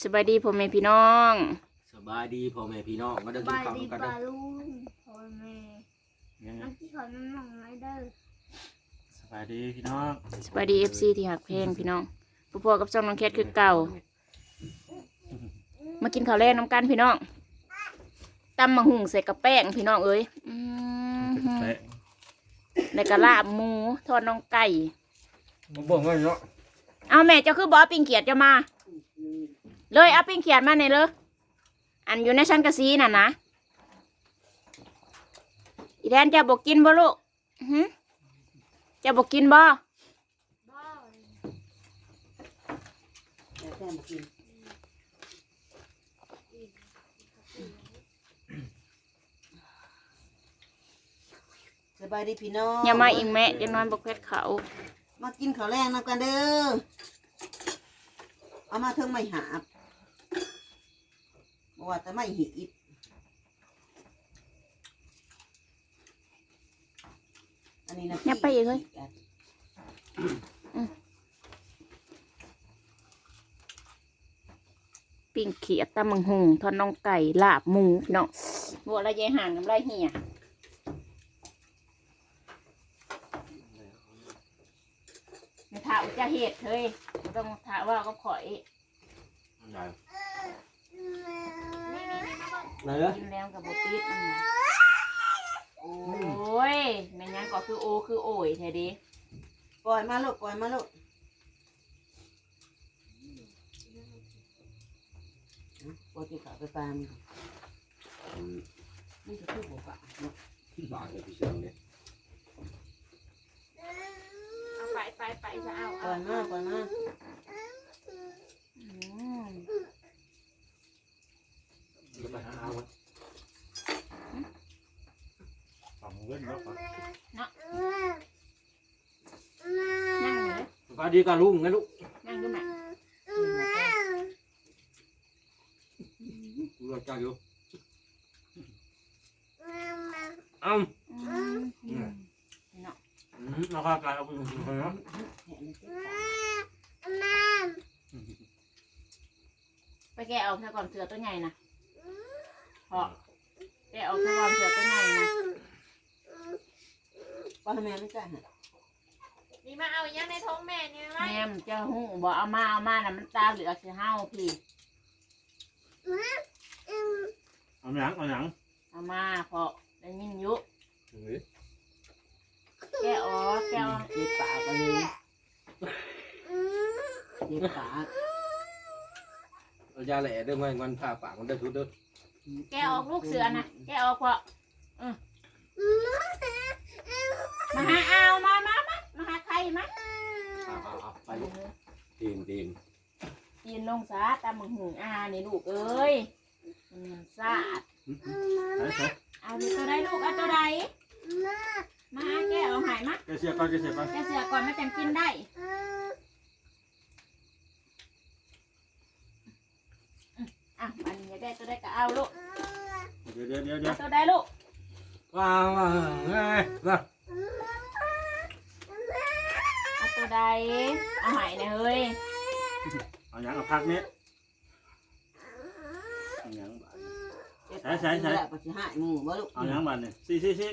สบายดีพ่อแม่พี่น้องสบายดีพ่อแม่พี่น้องมาเดินกินบายข้าวดีกันปเด้ลาอลุงพ่อแม่ยังไงน้ำที่เขาน้ำหนองไรเด้อสบายดีพี่น้องสบายดีเอฟซีที่หักเพลงพี่น้องพ่อพ่อกับจ้องน้องแคทคือเก่า มากินข้าวแรงน้ำกันพี่น้องตำมะหุ่งใส่กระแป้งพี่น้องเอ้ยอืมเตะในกระลาบหมูทอดน้องไก่มาบ่งกันเนาะเอาแม่เจ้าคือบอปิ้งเขียดจะมา เลยเอาปิ้งเขียดมาในอยเลยอันอยู่ในชั้นกระซีน่ะนะอีแทนจะบอกกินบ่ลูกอื้อหือจะบอกกินบ่บ้าสบายดีพี่น้องอย่ามาอีกแม่จะนอนบอกเพชรเขา มากินข้าวแรงนำกันเด้อเอามาเทิงไม่หาบบอก ว่าแต่ไม่หีบอันนี้นะอย่าไปอีกเลยปิ้งเขียดตำมังหุงทอดน้องไก่ลาบหมูพี่น้องบัวละยายห่างน้ำลายเหี่ยไม่ถาอุจจะเหตุเฮ้ยบ่ต้องถาว่าก็ขอย ไหนเด้อกินแล้วกับบปิดอืมโอ้ยแม่นยังก็คือโอคือโอยแท้ดิปล่อยมาลูกปล่อยมาลูกปล่อยที่ขาไปปลามันอืมมันจะคือหัวปลาเนาะบางเลยพี่เชียงเนี่ยเอาไปไปไปจะเอาปล่อยมาปล่อยมาอืมจะไปหาเอาวะ ฝั่งเล่นเนาะฝั่ง นั่งอยู่เลย สบาย ดีกับลุงไงลูกนั่งอยู่แม่กูรอจ้างอยู่อ้ำอืมเนาะอืมเอาข้าวไก่เอาไปกินเนาะแหะเลยสิไปแกะเอาซะก่อนเสือตัวใหญ่นะเพาะแกะเอาซะก่อนเสือตัวใหญ่นะปล่อยให้แม่ไม่จ่ายให้ นี่มาเอายังในท้องแม่เนี่ยไหมแม่มนจะหูบ่เอามาเอามาน่ะมันตาเหลือกสิเฮาพี่ เอาหนังเอาหนังเอามาเพาะได้ยินอยุเฮ้ยแกะออกแกะออกเจ็บปากกันเลยเจ็บปากเอายาแหล่เด้อไว้วันผ่าปากมันได้ทุกเด้อแกะออกลูกเสือนะแกะออกเพาะอืมมาหาเอามา มามามาหาใครมาเอาเอาเอาไปลูกทีมทีมยินลงซาตามมึงหูอานี่ลูกเอ้ยมันซาดใส่ใส่เอาดิตัวใดลูกเอาตัวใดมาแกเอาหายมาแกเสียก่อนแกเสียก่อนแกเสือก่อนมาจังกินได้อะมันอยากได้ตัวใดก็เอาลูกเดี๋ยวเดี๋ยวเดี๋ยวเดี๋ยวเอาตัวใดลูกว้าวว้าวเฮ้ยมาเอา ตัวใดเอาหายนะเฮ้ยเอาหนังเอาพักนี้เอาหนังบาดเจ็บใส่ใส่ใส่แล้วก็สิหายหมู่บ่ลูกเอาหนังบาดเนี่ยซี่ซี่ซี่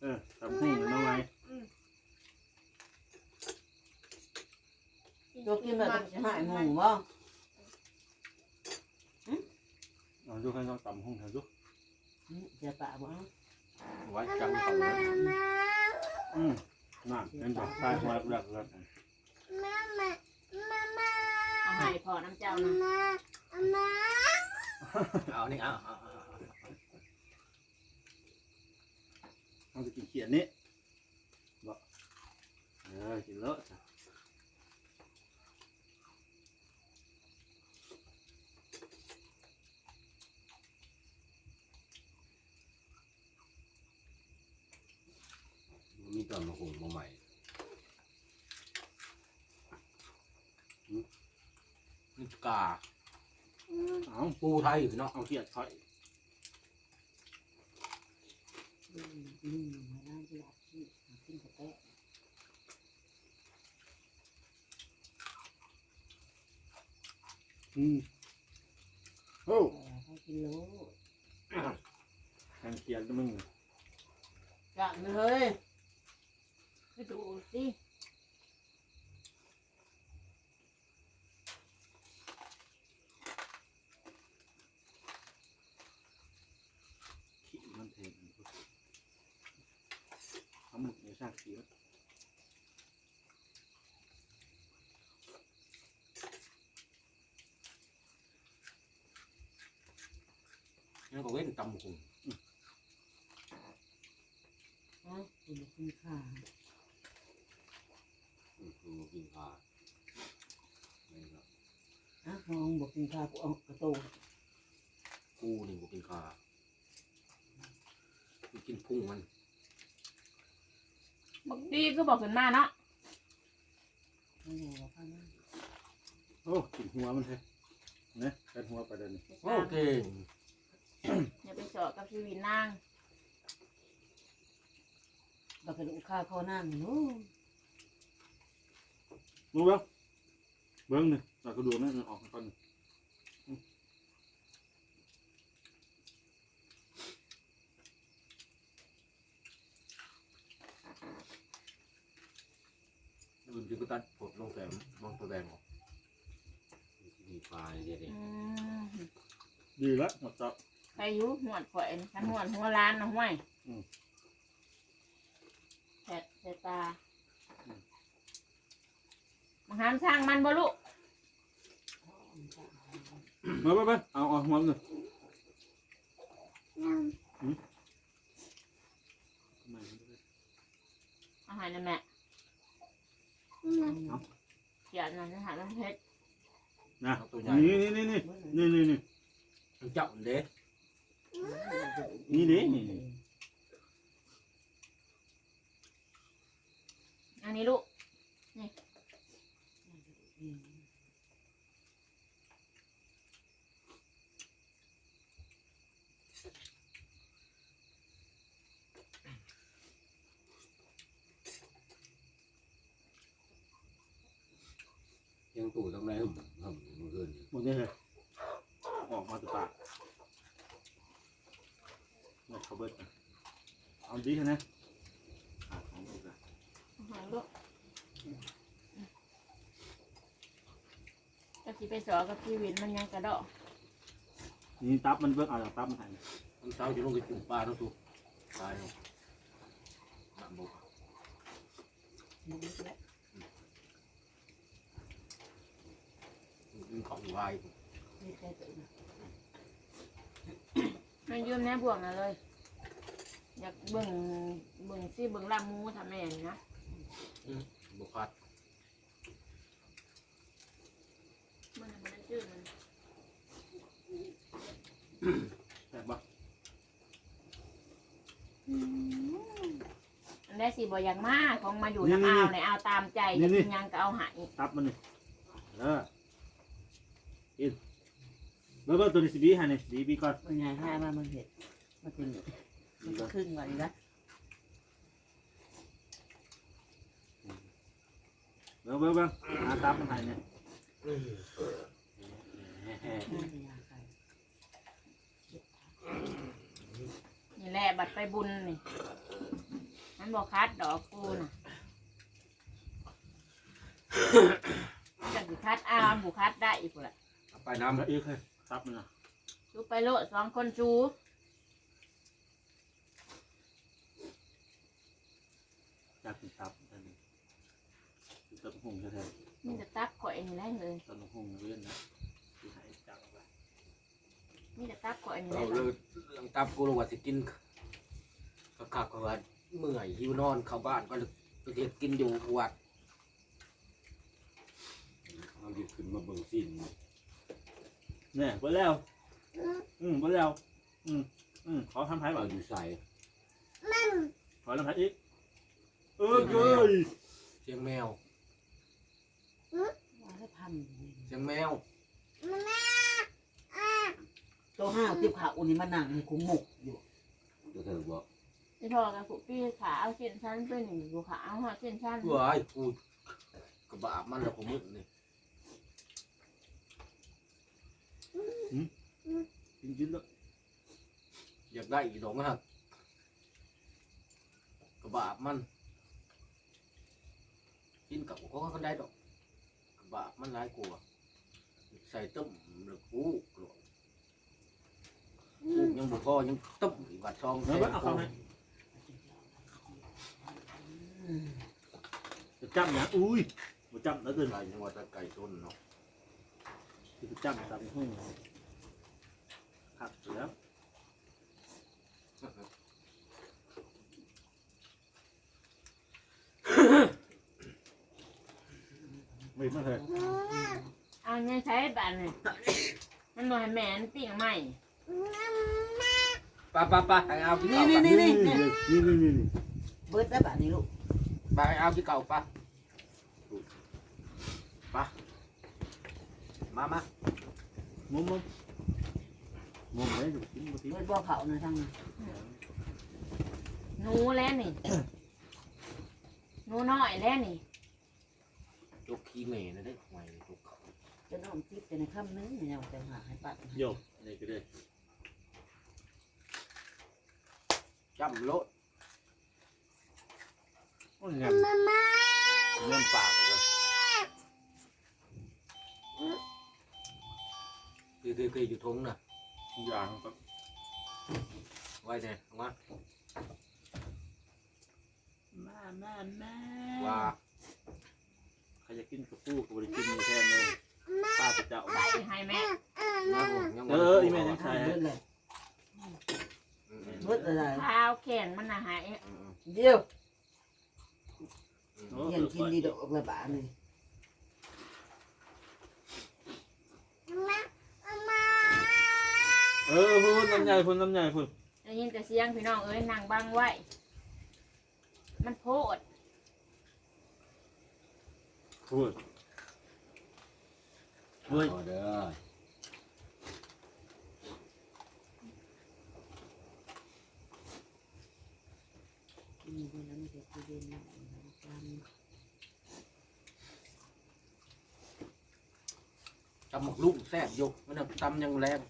เออทำหุ่งน้องไงตัวกินแบบก็สิหายหมู่บ่เอาดูให้เราตำหุ่งเถอะดูเจ็บปากบ่ไว้จังเขาเลยอืม น่าเป็นแบบตายหัวหลักหลักเอาหายพอน้ำเจ้านะเอานี่เอาเอาเอาเอาเอาจะกินเขียนนี้บ่เออกินเลอะจ้ะ มีตอน มาหุงมาใหม่อืมนี่กาเอาปูไทยพี่น้องเอาเขียดถอยอืมอืมมาล้างที่หลับที่กินกาแฟอืมโอ้แต่เขากินโล แทงเขียนมึง จังเลย ไปดูสิ ขี้มันเทน ทำหมึกในชาขี้ยังก็เว้นตำคุงฮะคุณคุณค่าคือกินข้าวไม่ครับอะมองบอกกินข้าวกูเอากระโตกกูนี่กูกินข้าวกูกินพุงมัน บักดีก็บอกขึ้นมาเนาะไม่รู้ว่าข้างหน้าโอ้กินหัวมันเถอะนะกันหัวไปเดินโอเคอย่าไปสอบกับชีวิตนางเราไปดูข้าวเขานั่งโน้รู้แล้วเบิ้งหนึ่งเราก็ดูนั่นออกก่อนมัน จะก็ตัดผดลงแสมลงตัวแดงออกมีปลาเนี่ยเด็อืมดีแล้วหมดจับใครอยู่หวดข่อยฉันหวดหัวร้านนะห้วยอืมแฉะแฉะตามังหันสร้างมันบ่ลูกมาไปไปเอาเอาหัวมันหนึ่งน้เอาใหายนะแม่ำน้ เขียนหน่อยนะหาน้ำเพชรนะเอาตัวใหญ่นี่นี่นี่นี่นี่นี่นี่มันจับเด็กนี่นี่นี่อันนี้ลูก งตู่ต้องได้หึ่มหึ่มเมื่อคืนหมดนี่เลยออกมาตัวปากหมดเขาเบิดเอาดีนะอะของอีกแล้วเอาใหายลูกก็สิไปสอบกับชีวิตมันยังกระดอกนี่ตับมันเบิกเอาจากตับมันหายมันเช้าจะลงไปจุ่มปลาแล้วตู่ปลาเนาะน้ำบก มันของวายมันยืมแน่บวกนะเลย อยากเบิ่งเบิ่งซี่เบิ่งลาบหมูทำแม่นี่นะบุคัดมันมันได้ชื่อมันแซ่บบ่อันได้สิบ่อยากมาของมาอยู่น้ำเอาในเอาตามใจอยากกินหยังก็เอาใหายตับมันนี่เอออิน เบิกเบิกตัวนี้สิบีให้นี่บีบีก่อนมันไงให้มามันเห็ดมันเป็นมันก็ครึ่งวันละเบิกเบิกเบิกหาตับมันให้เนี่ยนี่แหละบัตรไปบุญนี่มันบอกคัดดอกกูน่ะมันจะสิคัดเอาบุคัดได้อีกพุ่นละเอาไปน้ำน้ำอีกเลย ตับมันนะชูไปโลดสองคนชูอยากกินตับอันนี้ตับหงแท้นี่จะตับข่อยนี่ได้เลยๆตับหงเวียนนะที่ให้จับเอาไปนี่จะตับข่อยนี่เราได้เลิกเรื่องตับกูรู้ว่าสิกินคักๆก็ว่าเมื่อยหิวนอนเข้าบ้านก็เลยไปเรียกกินอยู่วัดเอาดิขึ้นมาเบิ่งสิ้น เนี่ยไปแล้ว อืมไปแล้ว อืมอืมขอทำไทยก่อเอานอยู่ใส่ขอทำไทยอีก เออเอ้ยเสียงแมว ว่าให้พันเสียงแมว ตัวห้าวติบขาอุ่นนี่มันนั่งในคุ้มหมกอยู่ตัวเธอบอกที่พอกับผู้พี่ขาเอาเส้นชั้นเป็นหนึ่งกูขาเอาหัวเส้นชั้นว้ายกูกระบาดมันแล้วผมมึกนี่ กินกินแล้วอยากได้อีดอกนะครับกระบาบมัน กินกับเขาก็ได้ดอกกระบาบมันร้ายกลัวาใส่ต้มหรือกูกหรอกกูยังบุพอยังต้มอีกบาทซองเนื้อเอาเข้าให้จะจำนะอุ้ยมาจำแล้วเกินไก่ยังว่าจะไก่ต้นเนาะ จะจำตามห้องขัดแล้วไม่มาเลยเอาเนี่ยใช้บ้านนี่มันบ่ให้แม่นปิ้งใหม่ไป้าป้าป้าให้เอาที่เก่านี่ปะนี่นี่นี่นี่นี่นี่เบิดได้บาดนี้ลูกไปเอาที่เก่าปะปะ มามามุมมุมมุมเลยกินมาทีเบิดบ่เขานะทั้งนั้นหนูแล้วนี่ หนูน้อยแล้วนี่จกขี้เมย์นะได้หวยจกเขาจะน้องติดแต่ในค่ำนึงเนี่ยจะหาให้ปัดโยกนี่ก็ได้จำโลดโอ้ยงามเงินปากเลย คือคือคืออยู่ทงน่ะอย่างแบบไว้เนี่ยมาแม่แม่แม่ว่าใครจะกินกระปูกับบริกินมีแทนเลยป้าจะเจ้าใส่ให้แม่ยังบ่ยังบ่เอออีแม่ยังใส่เบิดเลยอืมอืมเบิดอะไรข้าวแข็งมันน่ะหายอืมเดี๋ยวอืมโอ้ยังกินดีดอกละบาทนี่ เออพูนน้ำใหญ่พูนน้ำใหญ่พูนได้ยินแต่เสียงพี่น้องเอ้ยนั่งบังไว้ มันโพดพูนเฮ้ยพอเด้อกินคนนั้นจะกินเย็นนะกันจำหมกลูกแซ่บอยู่มันน่ะจำยังแรง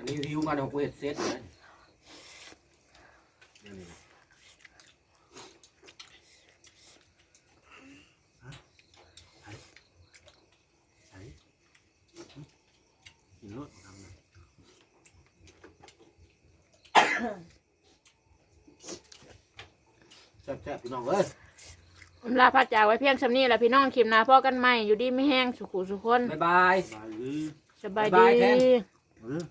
คันนี้หิวมาเดี๋ยวกูเห็ดเซตเลยนี่กินรถทำนะแซ่บๆพี่น้องเอ้ยลาพระจากไว้เพียงสำนี้แหละพี่น้องคลิปหนาพ่อกันใหม่อยู่ดีไม่แห้งสุขุสุขคนบ๊ายบาย สบายดีบายแทน เออ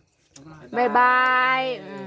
บายบายอืม